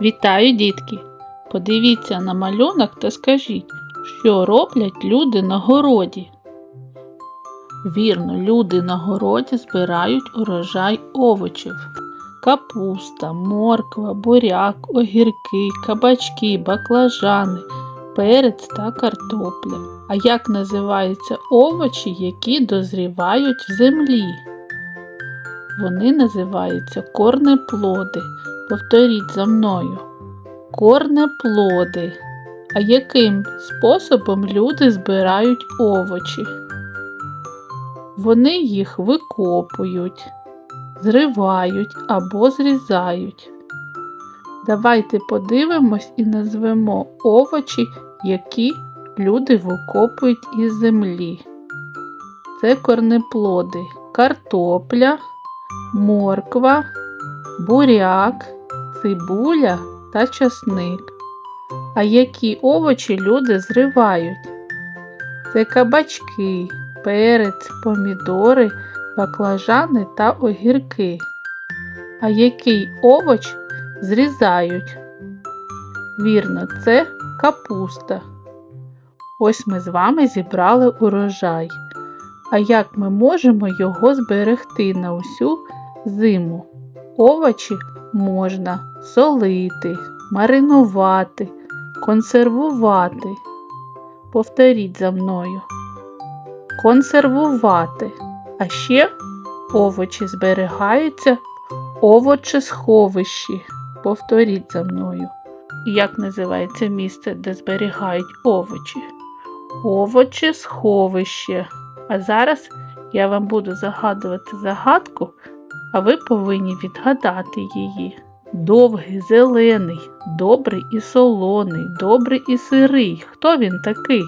Вітаю, дітки! Подивіться на малюнок та скажіть, що роблять люди на городі. Вірно, люди на городі збирають урожай овочів. Капуста, морква, буряк, огірки, кабачки, баклажани, перець та картопля. А як називаються овочі, які дозрівають в землі? Вони називаються корнеплоди. Повторіть за мною. Корнеплоди. А яким способом люди збирають овочі? Вони їх викопують, зривають або зрізають. Давайте подивимось і назвемо овочі, які люди викопують із землі. Це корнеплоди, картопля, морква, буряк, цибуля та часник. А які овочі люди зривають? Це кабачки, перець, помідори, баклажани та огірки. А який овоч зрізають? Вірно, це капуста. Ось ми з вами зібрали урожай. А як ми можемо його зберегти на усю зиму? Овочі можна солити, маринувати, консервувати. Повторіть за мною. Консервувати. А ще овочі зберігаються в овочесховищі. Повторіть за мною. Як називається місце, де зберігають овочі? Овочесховище. А зараз я вам буду загадувати загадку, а ви повинні відгадати її. Довгий, зелений, добрий і солоний, добрий і сирий. Хто він такий?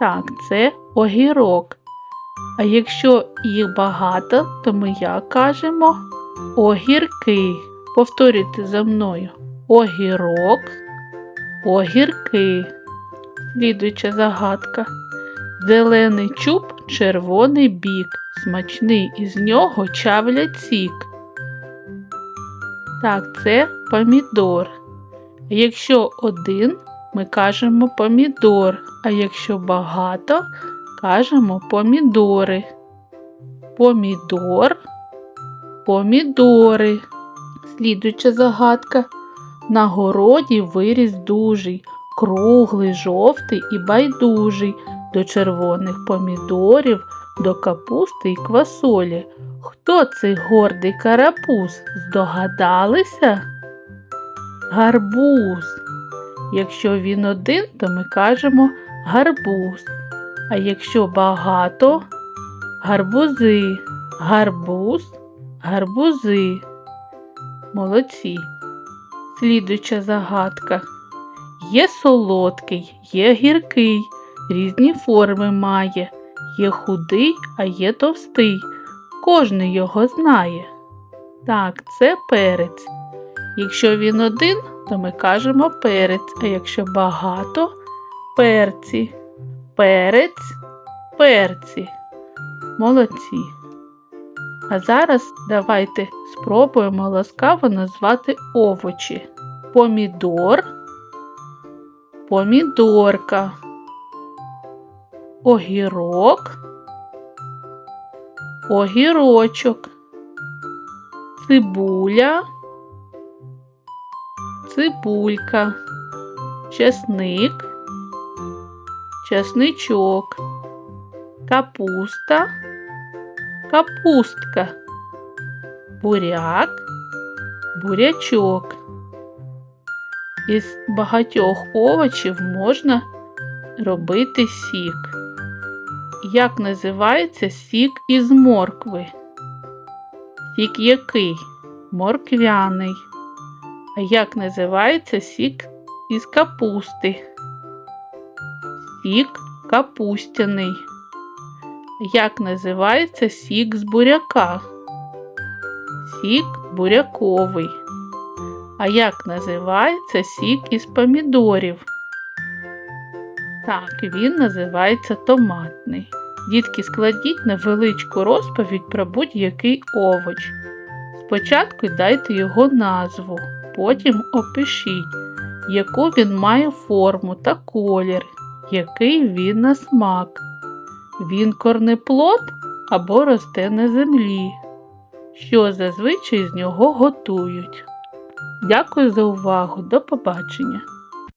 Так, це огірок. А якщо їх багато, то ми як кажемо огірки. Повторюйте за мною. Огірок, огірки. Слідуюча загадка. Зелений чуб, червоний бік, смачний із нього чавлять сік. Так, це помідор. Якщо один, ми кажемо помідор, а якщо багато, кажемо помідори. Помідор, помідори. Слідуюча загадка. На городі виріс дужий, круглий, жовтий і байдужий до червоних помідорів, до капусти й квасолі. Хто цей гордий карапуз? Здогадалися? Гарбуз. Якщо він один, то ми кажемо гарбуз. А якщо багато гарбузи, гарбуз, гарбузи. Молодці. Слідуюча загадка. Є солодкий, є гіркий, різні форми має. Є худий, а є товстий. Кожний його знає. Так, це перець. Якщо він один, то ми кажемо перець, а якщо багато перці. Перець, перці. Молодці. А зараз давайте спробуємо ласкаво назвати овочі. Помідор, помідорка, огірок, огірочок, цибуля, цибулька, чесник, чесничок, капуста, капустка, буряк, бурячок. Із багатьох овочів можна робити сік. Як називається сік із моркви? Сік який? Морквяний. А як називається сік із капусти? Сік капустяний. Як називається сік з буряка? Сік буряковий. А як називається сік із помідорів? Так, він називається томатний. Дітки, складіть невеличку розповідь про будь-який овоч. Спочатку дайте його назву. Потім опишіть, яку він має форму та колір, який він на смак. Він корнеплод або росте на землі, що зазвичай з нього готують. Дякую за увагу. До побачення!